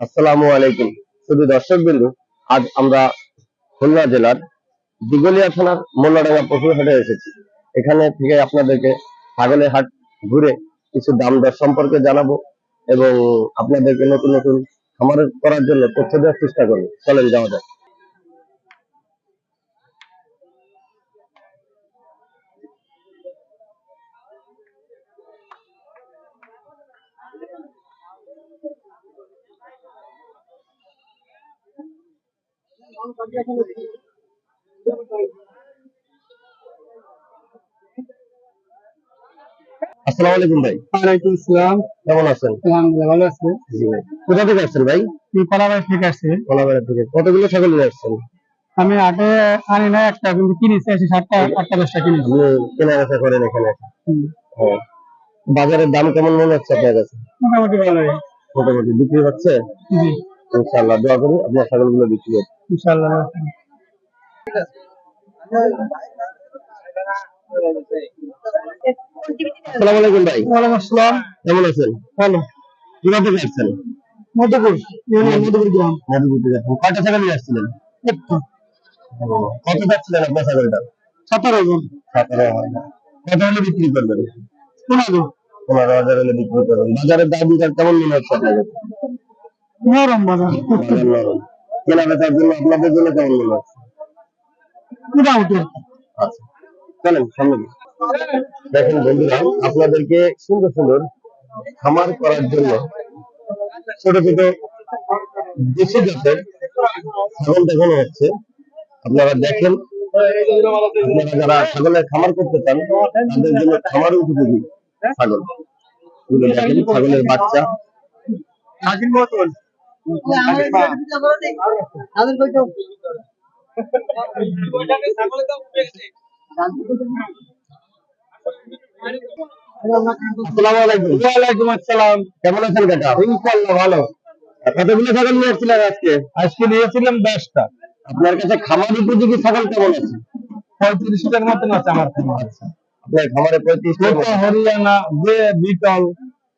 আসসালামু আলাইকুম। শুধু দর্শক বিন্দু আজ আমরা খুলনা জেলার দিগলিয়া থানার মোল্লাডাঙ্গা পশুর হাটে এসেছি। এখানে থেকে আপনাদেরকে ছাগলের হাট ঘুরে কিছু দাম দর সম্পর্কে জানাব এবং আপনাদেরকে নতুন নতুন খামার করার জন্য তথ্য দেওয়ার চেষ্টা করব। চলেন যাওয়া যাক। আসসালামু আলাইকুম ভাই। ওয়ালাইকুম আসসালাম। কেমন আছেন? আলহামদুলিল্লাহ ভালো আছে। জি ভাই। কোথা থেকে আসছেন ভাই? তুই পালাবাই ঠিক আছে কোলাবেড়া থেকে। কতগুলো ছাগল নিয়ে আসছেন? আমি আগে আনি না একটা কিন্তু কিনেছি সাতটা আটটা দশটা কিনেছি। কেনা বেচা করেন এখানে? বাজারের দাম কেমন মনে হচ্ছে আপনার কাছে? মোটামুটি বিক্রি হচ্ছে? জি। ইনশাআল্লাহ দোয়া করি আপনার ছাগলগুলো বিক্রি হচ্ছে। ইনশাআল্লাহ। আসসালামু আলাইকুম ভাই। ওয়ালাইকুম আসসালাম। কেমন আছেন? ভালো। কোথা থেকে আসছেন? মধ্যপুর ইউনিয়ন মধ্যপুর গ্রাম। মধুপুর থেকে। কয়টা ছাগল নিয়ে আসছিলেন কত যাচ্ছিলেন আপনার ছাগলটা সতেরো জন। সতেরো হাজার কত হলে বিক্রি করবেন? পনেরো। পনেরো হাজার হলে বিক্রি করবেন। বাজারের দাম কেমন মনে হচ্ছে নরম বাজার নরম। জন্য আপনাদের জন্য কেমন মনে হচ্ছে? মোটামুটি আচ্ছা। চলেন সামনে দেখেন বন্ধুরা আপনাদেরকে সুন্দর সুন্দর খামার করার জন্য ছোট ছোট দেশি জাতের ছাগল দেখানো হচ্ছে। আপনারা দেখেন আপনারা যারা ছাগলের খামার করতে চান তাদের জন্য খামার উপযোগী ছাগল। দেখেন ছাগলের বাচ্চা। আসসালামু আলাইকুম। ওয়ালাইকুম আসসালাম। কেমন আছেন কাকা? ইনশাআল্লাহ ভালো। কতগুলো ছাগল নিয়ে আসছিলেন আজকে? আজকে নিয়েছিলাম দশটা। আপনার কাছে খামার উপযোগী ছাগল কেমন আছে? পঁয়ত্রিশটার মতন আছে আমার খামার। আপনার খামারে পঁয়ত্রিশটা হরিয়ানা বে বিটল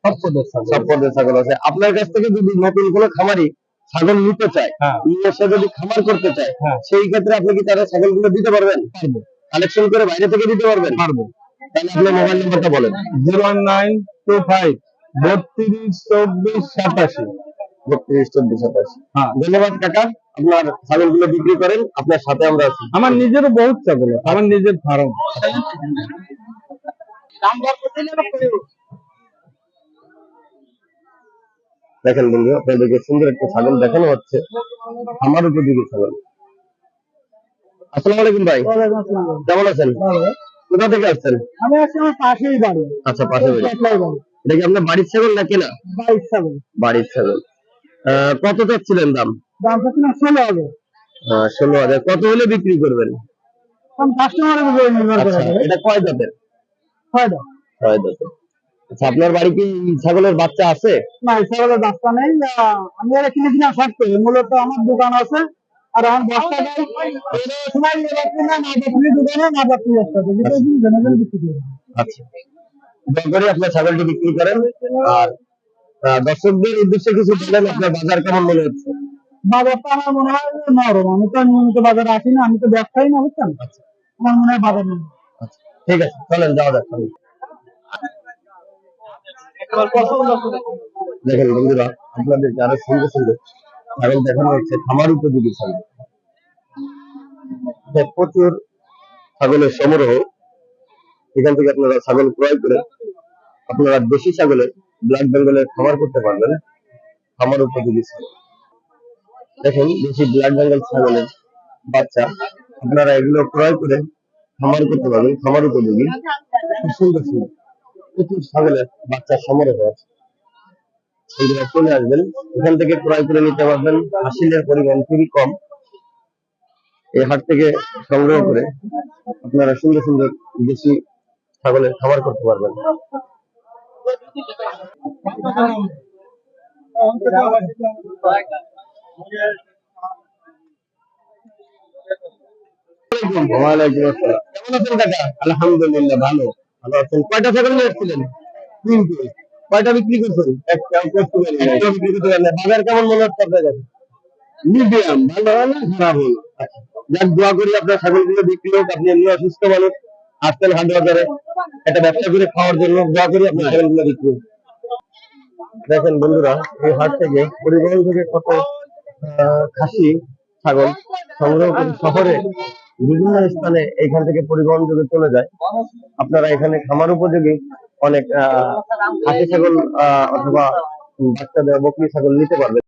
সব পদের ছাগল। সব পদের ছাগল আছে। আপনার কাছ থেকে যদি নতুন কোনো খামারি ছাগল নিতে চায় হ্যাঁ। নিয়ে এসে যদি খামার করতে চায় হ্যাঁ। সেই ক্ষেত্রে আপনি কি তারা ছাগলগুলো দিতে পারবেন? পারব। কালেকশন করে বাইরে থেকে দিতে পারবেন? পারব। তাহলে আপনার মোবাইল নাম্বারটা বলেন। জিরো নাইন টু ফাইভ বত্রিশ চব্বিশ সাতাশি। বত্রিশ চব্বিশ সাতাশি। হ্যাঁ। ধন্যবাদ কাকা আপনার ছাগলগুলো বিক্রি করেন আপনার সাথে আমরা আছি। আমার নিজেরও বহুত ছাগল আমার নিজের ফার্ম। দেখেন বন্ধু আপনাদেরকে সুন্দর একটা ছাগল দেখানো হচ্ছে। আমার উপযোগী ছাগল। আসসালামু আলাইকুম ভাই। কেমন আছেন? কোথা থেকে আসছেন? আমি আছি আমার পাশেই বাড়ি। আচ্ছা পাশে বাড়ি। এটা কি আপনার বাড়ির ছাগল না? কেনা বাইশ ছাগল। বাড়ির ছাগল। কত চাচ্ছিলেন দাম? দাম ষোলো হবে আহ, ষোলো হাজার। কত হলে বিক্রি করবেন? কাস্টমারের উপরে নির্ভর করে। আচ্ছা এটা কয় ফায়দা ছয় আপনার বাড়ি কি ছাগলের বাচ্চা আছে? না ছাগলের রাস্তা নেই আমি আর কিনেছিলাম ষাট করে মূলত আমার দোকান আছে আর আমার বস্তা দেয় সময় না না দোকানে না যাচ্ছি রাস্তাতে। যেটা জেনে জেনে বিক্রি করি। আচ্ছা। দয়া আপনার ছাগলটি বিক্রি করেন আর দর্শকদের উদ্দেশ্যে কিছু বলেন আপনার বাজার কেমন মনে হচ্ছে? বাজারটা আমার মনে হয় নরম আমি তো নিয়মিত বাজারে আসি না আমি তো ব্যবসায়ী না বুঝছেন? আমার মনে হয় বাজার নেই আচ্ছা ঠিক আছে চলেন যাওয়া যাক। দেখেন বন্ধুরা আপনাদেরকে আরও সুন্দর সুন্দর ছাগল দেখানো হচ্ছে খামার উপযোগী ছাগল। প্রচুর ছাগলের সমারোহ। এখান থেকে আপনারা ছাগল ক্রয় করে আপনারা দেশি ছাগলের ব্ল্যাক বেঙ্গলের খামার করতে পারবেন। খামার উপযোগী ছাগল। দেখেন, দেশি ব্ল্যাক বেঙ্গল ছাগলের বাচ্চা, আপনারা এগুলো ক্রয় করে খামার করতে পারবেন, খামার উপযোগী। খুব সুন্দর সুন্দর প্রচুর ছাগলের বাচ্চার সমারোহ আছে। এগুলো চলে আসবেন। এখান থেকে ক্রয় করে নিতে পারবেন। হাসিলের পরিমাণ খুবই কম। এই হাট থেকে সংগ্রহ করে আপনারা সুন্দর সুন্দর দেশি ছাগলের খাবার করতে পারবেন। আলহামদুলিল্লাহ, ভালো। ভালো আছেন কয়টা ছাগল নিয়ে এসেছিলেন তিনটে। কয়টা বিক্রি করছেন? একটা করতে পারি বিক্রি করতে পারেন না। বাজার কেমন মনে হচ্ছে আপনার কাছে মিডিয়াম। ভালো হলো খারাপ হলো। যাক, দোয়া করি আপনার ছাগলগুলো বিক্রি হোক, আপনি এমনি অসুস্থ মানুষ, আসতেন হাট বাজারে। একটা ব্যবসা করে খাওয়ার জন্য দোয়া করি আপনার ছাগলগুলো বিক্রি হোক। দেখেন বন্ধুরা, এই হাট থেকে পরিবহন থেকে কত খাসি ছাগল সংগ্রহ করে শহরে বিভিন্ন স্থানে এখান থেকে পরিবহন যোগে চলে যায়, আপনারা এখানে খামার উপযোগী অনেক খাসি ছাগল অথবা বাচ্চা বকরি ছাগল নিতে পারবেন।